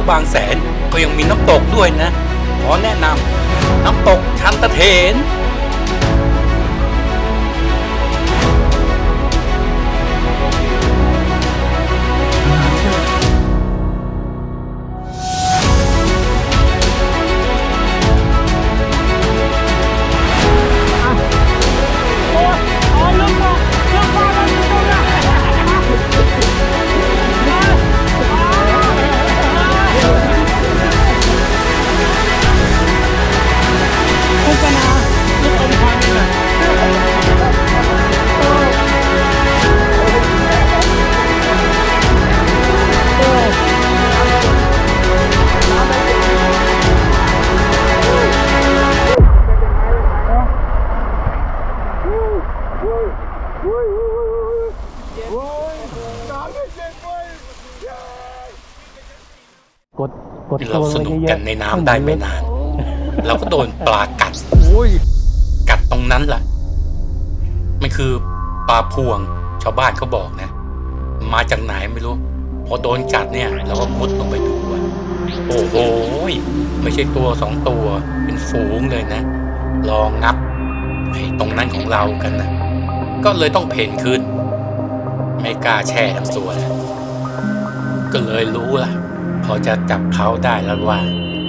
วบางแสนก็ยังมีน้ำตกด้วยนะ ขอแนะนำน้ำตกชันตะเถน กดกดที่ตัเราวสนุกเยอะๆกันในน้ำได้ไม่นาน เราก็โดนปลากัดโอ้ยกัดตรงนั้นแหละมันคือปลาพวงชาวบ้านเขาบอกนะ มาจากไหนไม่รู้ พอโดนกัดเนี่ย เราก็มุดลงไปดูอะโอ้โหยไม่ใช่ตัวสองตัวเป็นฝูงเลยนะ ลองงับไอ้ตรงนั้นของเรากันนะ ก็เลยต้องเพ่นขึ้น ไม่กล้าแช่ทั้งตัวนก็เลยรู้ละพอจะจับเขาได้แล้วว่า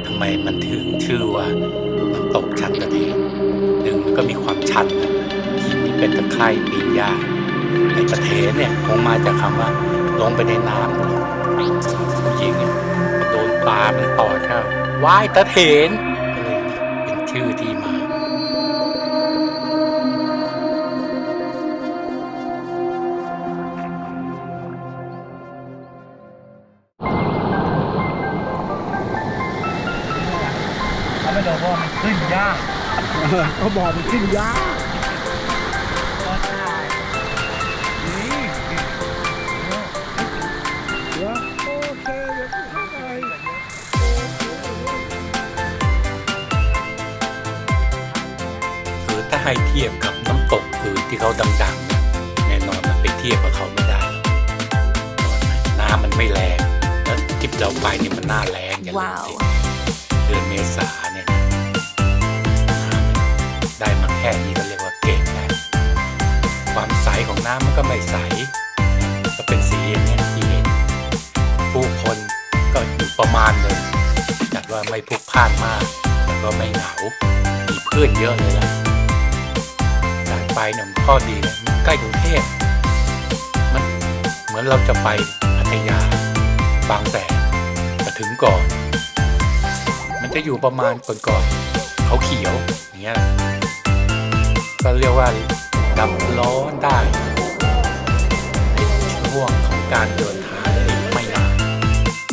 ทำไมมันถึงชื่อว่าน้ำตกชันตะเทนหนึ่งมันก็มีความชันนะหินนี่เป็นตะไคร่ปีนยากในตะเทนเนี่ยคงมาจากคำว่าลงไปในน้ำเลยผู้หญิงเนี่ยโดนปลามันต่อเข้าว่ายตะเทนก็เลยเป็นชื่อที่มา ขึ้นยากเขาบอกมันขึ้นยากนี่เดี๋ยวโอเคเดี๋ยวเข้าไปคือถ้าให้เทียบกับน้ำตกอื่นที่เขาดังๆเนี่ยแน่นอนมันไปเทียบกับเขาไม่ได้หรอกน้ำมันไม่แรงแล้วทริปเราไปเนี่ยมันหน้าแรงอย่างว้าวเดือนเมษาเนี่ยนะ ได้มาแค่นี้ก็เรียกว่าเก่งแล้วความใสของน้ำมันก็ไม่ใส ก็เป็นสีอย่างเงี้ที่เห็นผู้คนก็อยู่ประมาณหนึ่งจัดว่าไม่พลุกพล่านมากแต่ก็ไม่เหงามีเพื่อนเยอะเลยล่ะการไปเนี่ยมันข้อดีนะมันใกล้กรุงเทพมันเหมือนเราจะไปพัทยาบางแสนจะถึงก่อน มันจะอยู่ประมาณก่อนก่อนๆเขาเขียวอย่างเงี้ย ก็เรียกว่าดับร้อนได้ในช่วงของการเดินทางอีกไม่นาน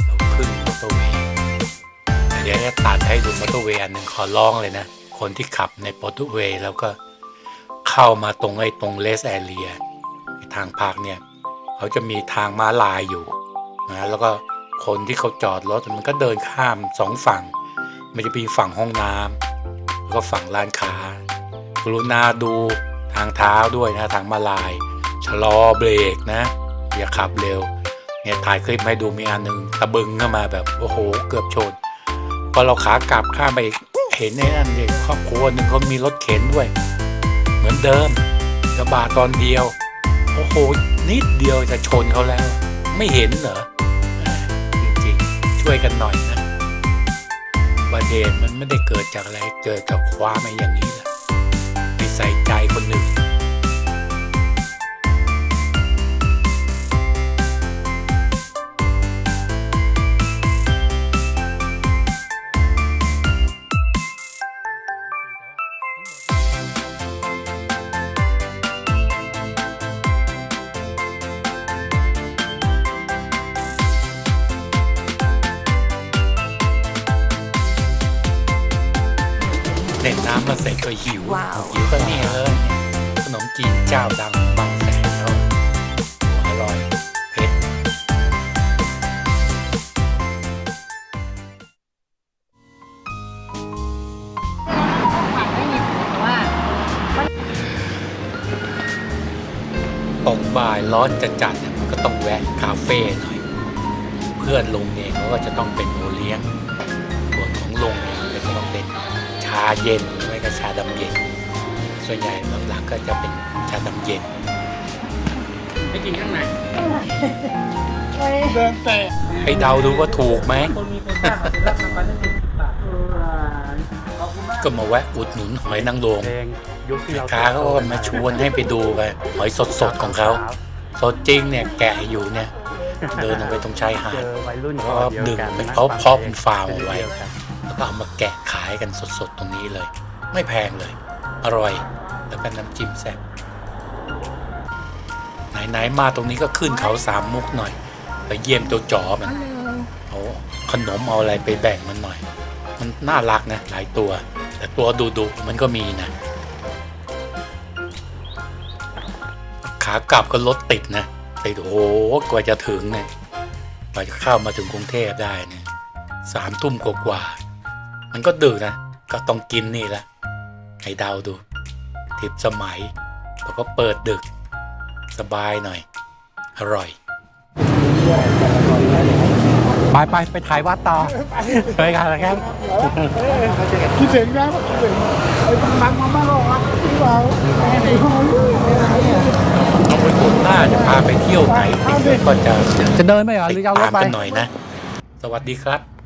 เราขึ้นมอเตอร์เวย์เดี๋ยวจะตัดให้ดูมอเตอร์เวย์อันหนึ่งขอร้องเลยนะ คนที่ขับในมอเตอร์เวย์แล้วก็เข้ามาตรงไอ้ตรงเลสแอเรียทางภาคเนี่ยเขาจะมีทางม้าลายอยู่นะแล้วก็คนที่เขาจอดรถมันก็เดินข้ามสองฝั่ง มันจะมีฝั่งห้องน้ำแล้วก็ฝั่งร้านค้า กรุณาดูทางเท้าด้วยนะทางมาลาย ชะลอเบรกนะ อย่าขับเร็ว เนี่ยถ่ายคลิปให้ดูมีอันหนึ่งตะบึงเข้ามาแบบโอ้โหเกือบชน พอเราขากลับข้ามไปเห็นในนั่นเด็กครอบครัวหนึ่งเขามีรถเข็นด้วย เหมือนเดิมกระบะตอนเดียวโอ้โหนิดเดียวจะชนเขาแล้ว ไม่เห็นเหรอจริงๆช่วยกันหน่อยนะอุบัติเหตุมันไม่ได้เกิดจากอะไรเกิดจากความอะไรอย่างนี้ ใส่ใจคนหนึ่ง นน้ำมาเสร็จก็หิว ว้าว หิวก็นี่เลยขนมจีนเจ้าดังบางแสนแล้วอร่อยเผ็ดตกบ่ายร้อนจะจัดๆเนี่ยมันก็ต้องแวะคาเฟ่หน่อย เพื่พื่อนลุงเนี่ยเขาก็จะต้องเป็นโอเลี้ยงส่วนของลุงาเย็นหรือไม่ก็ชาดำเย็น ส่วนใหญ่หลักๆก็จะเป็นชาดำเย็นให้กินข้างในเดินเตะให้เดาดูว่าถูกไหมคนมีคนจ้างมาเป็นรับรางวัลได้หนึ่งสิบบาทขอบคุณมากก็มาแวะอุดหนุนหอยนางรมเพลงยุคที่เราค้าเขาก็มาชวนให้ไปดูไปหอยสดๆของเขาสดจริงเนี่ยแกะอยู่เนี่ย เดินออกไปตรงชายหาเจดอวัยรุ่นเพราะเดียวดึงกันเป็นนะเขาเพาะเป็นฟาร์มเป็นเอาไว้เดียว กันแล้วก็เอามาแกะขายกันสดๆ ตรงนี้เลย ไม่แพงเลย อร่อย แล้วก็น้ำจิ้มแซ่บไหนๆมาตรงนี้ก็ขึ้นเขาสามมุกหน่อย ไปเยี่ยมเจ้าจ๋อมันเอาขนมเอาอะไรไปแบ่งมันหน่อย มันน่ารักนะหลายตัว แต่ตัวดุๆมันก็มีนะ ขากลับก็รถติดนะติดโอ้โหกว่าจะถึงเนี่ยกว่าจะเข้ามาถึงกรุงเทพได้เนี่ยสามทุ่มกว่าๆ มันก็ดึกนะ ก็ต้องกินนี่แหละให้เดาดู ทิปสมัยแล้วก็เปิดดึก สบายหน่อย อร่อย ไปไปไปถ่ายวัดต่อไปกันนะครับคิดถึงนะคิดถึงไอ้บางบังมาบ้านเรารักที่เราเอาไปผมหน้าจะพาไปเที่ยวไหนก็จะจะเดินไหมเหรอหรือจะเอารถไปหน่อยนะ สวัสดีครับ